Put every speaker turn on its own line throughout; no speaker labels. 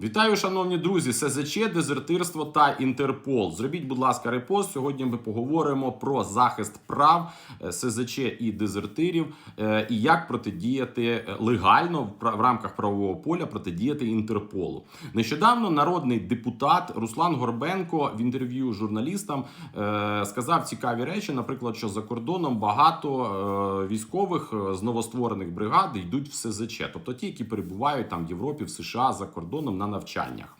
Вітаю, шановні друзі, СЗЧ, дезертирство та Інтерпол. Зробіть, будь ласка, репост. Сьогодні ми поговоримо про захист прав е, СЗЧ і дезертирів е, і як протидіяти е, легально в рамках правового поля протидіяти Інтерполу. Нещодавно народний депутат Руслан Горбенко в інтерв'ю журналістам сказав цікаві речі. Наприклад, що за кордоном багато військових з новостворених бригад йдуть в СЗЧ, тобто ті, які перебувають там в Європі, в США за кордоном на навчаннях.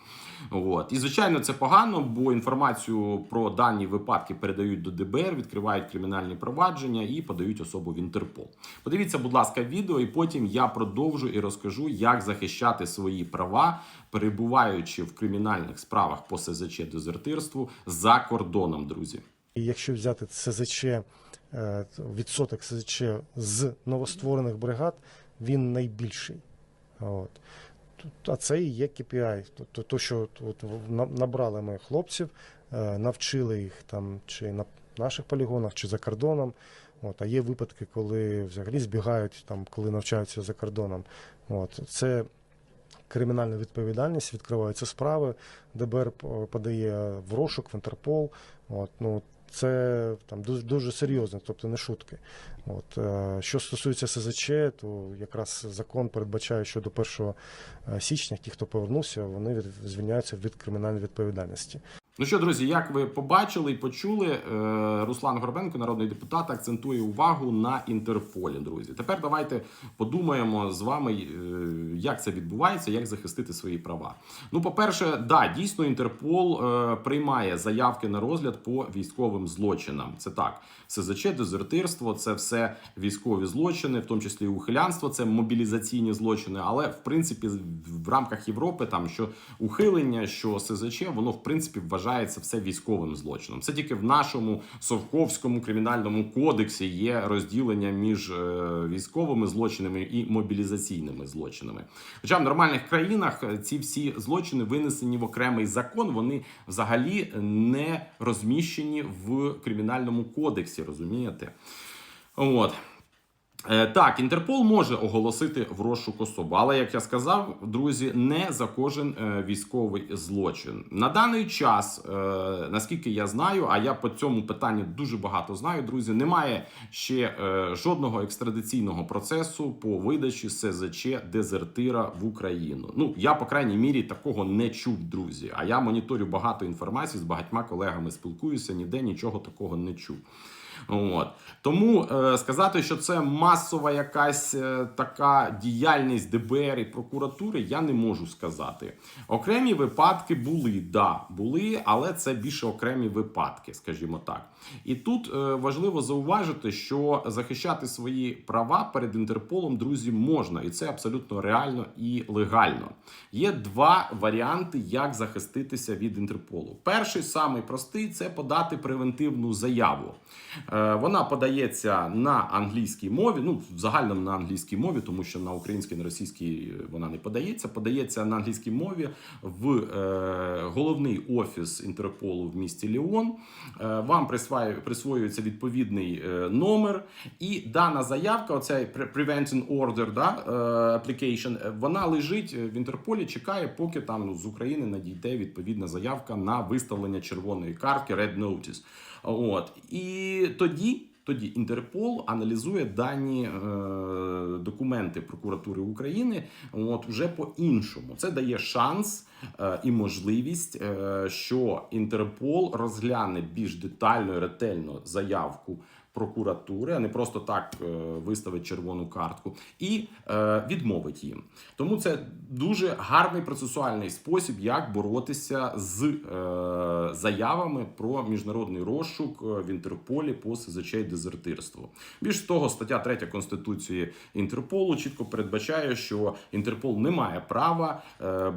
От і звичайно, це погано, бо інформацію про дані випадки передають до ДБР, відкривають кримінальні провадження і подають особу в Інтерпол. Подивіться, будь ласка, відео, і потім я продовжу і розкажу, як захищати свої права, перебуваючи в кримінальних справах по СЗЧ дезертирству за кордоном, друзі.
Якщо взяти СЗЧ, е, відсоток СЗЧ з новостворених бригад, він найбільший. От. А це і є KPI. Тобто, то, що от, на- набрали ми хлопців, е, навчили їх там чи на наших полігонах, чи за кордоном. От, а є випадки, коли взагалі збігають, там, коли навчаються за кордоном. От, це кримінальна відповідальність, відкриваються справи, ДБР п- подає в розшук, в Інтерпол. От, ну, це там дуже, дуже серйозно, тобто не шутки. От, е, що стосується СЗЧ, то якраз закон передбачає, що до 1 січня ті, хто повернувся, вони звільняються від кримінальної відповідальності.
Ну що, друзі, як ви побачили і почули, е, Руслан Горбенко, народний депутат, акцентує увагу на Інтерполі. Друзі, тепер давайте подумаємо з вами, е, як це відбувається, як захистити свої права. Ну, по-перше, да, дійсно, Інтерпол е, приймає заявки на розгляд по військовим злочинам. Це так, СЗЧ, дезертирство, це все військові злочини, в тому числі і ухилянство, це мобілізаційні злочини. Але в принципі, в рамках Європи там що ухилення, що СЗЧ, воно в принципі вважається все військовим злочином. Це тільки в нашому совковському кримінальному кодексі є розділення між е, військовими злочинами і мобілізаційними злочинами. Хоча в нормальних країнах е, ці всі злочини винесені в окремий закон, вони взагалі не розміщені в кримінальному кодексі, розумієте? От. Е, Так, Інтерпол може оголосити в розшук особу, але як я сказав, друзі, не за кожен е, військовий злочин. На даний час, е, наскільки я знаю, а я по цьому питанню дуже багато знаю, друзі, немає ще жодного екстрадиційного процесу по видачі СЗЧ дезертира в Україну. Ну я по крайній мірі такого не чув, друзі. А я моніторю багато інформації з багатьма колегами спілкуюся, ніде нічого такого не чув. От тому е, сказати, що це масова якась е, така діяльність ДБР і прокуратури, я не можу сказати. Окремі випадки були, да, були, але це більше окремі випадки, скажімо так. І тут е, важливо зауважити, що захищати свої права перед Інтерполом, друзі, можна, і це абсолютно реально і легально. Є два варіанти, як захиститися від Інтерполу. Перший самий простий це подати превентивну заяву. Е, Вона подається на англійській мові, ну в загальному на англійській мові, тому що на українській, на російській вона не подається. Подається на англійській мові в е, головний офіс Інтерполу в місті Ліон. Е, вам присвоюється відповідний е, номер, і дана заявка, оцей pre- preventing order, да, е, application, е, вона лежить в Інтерполі, чекає, поки там ну, з України надійде відповідна заявка на виставлення червоної картки Red Notice. От і тоді. Тоді Інтерпол аналізує дані е, документи прокуратури України. От вже по-іншому. Це дає шанс е, і можливість, е, що Інтерпол розгляне більш детально і ретельно заявку прокуратури, а не просто так е, виставить червону картку, і е, відмовить їм. Тому це дуже гарний процесуальний спосіб, як боротися з е, заявами про міжнародний розшук в Інтерполі по СЗЧ і дезертирству. Більш того, стаття 3 Конституції Інтерполу чітко передбачає, що Інтерпол не має права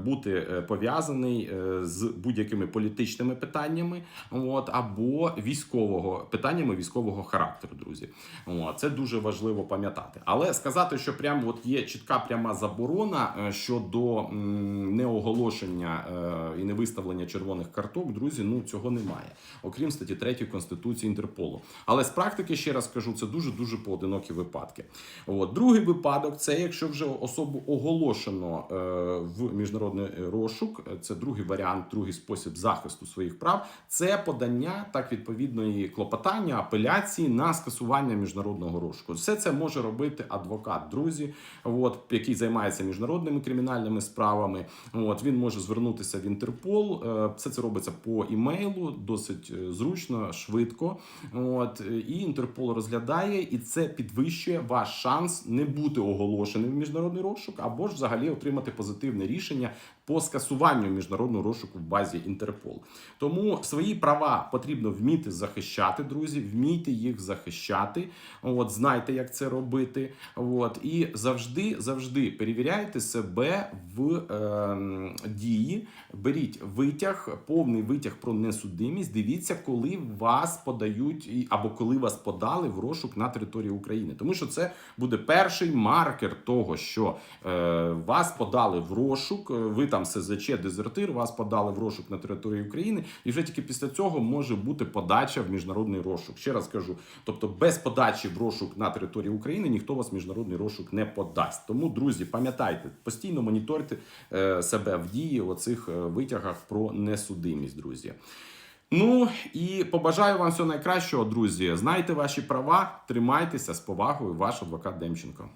бути пов'язаний з будь-якими політичними питаннями, от або військового питаннями військового характеру, друзі. От, це дуже важливо пам'ятати. Але сказати, що прям от є чітка пряма заборона е, щодо неоголошення е, і невиставлення червоних карток, друзі, ну цього немає, окрім статті 3 Конституції Інтерполу. Але з практики ще раз кажу, це дуже дуже поодинокі випадки. От другий випадок це якщо вже особу оголошено е, в міжнародний розшук. Це другий варіант, другий спосіб захисту своїх прав. Це подання так відповідної клопотання, апеляції на скасування міжнародного розшуку. Все це може робити адвокат, друзі, от який займається міжнародними кримінальними справами. От він може звернутися в Інтерпол. Е, Все це робиться по імейлу, досить е, зручно, швидко. От е, і Інтерпол розглядає, і це підвищує ваш шанс не бути оголошеним в міжнародний розшук, або ж взагалі отримати позитивне рішення по скасуванню міжнародного розшуку в базі Інтерпол. Тому свої права потрібно вміти захищати, друзі. Вмійте їх захищати. От знайте, як це робити. От і завжди, завжди перевіряйте себе в е, дії. Беріть витяг, повний витяг про несудимість. Дивіться, коли вас подають або коли вас подали в розшук на території України, тому що це буде перший маркер того, що е, вас подали в розшук. Ви там СЗЧ, дезертир, вас подали в розшук на території України, і вже тільки після цього може бути подача в міжнародний розшук. Ще раз кажу, тобто без подачі в розшук на території України ніхто вас міжнародний розшук не подасть. Тому, друзі, пам'ятайте, постійно моніторте е, себе в дії оцих е, витягах про несудимість, друзі. Ну і побажаю вам всього найкращого, друзі. Знайте ваші права, тримайтеся з повагою, ваш адвокат Демченко.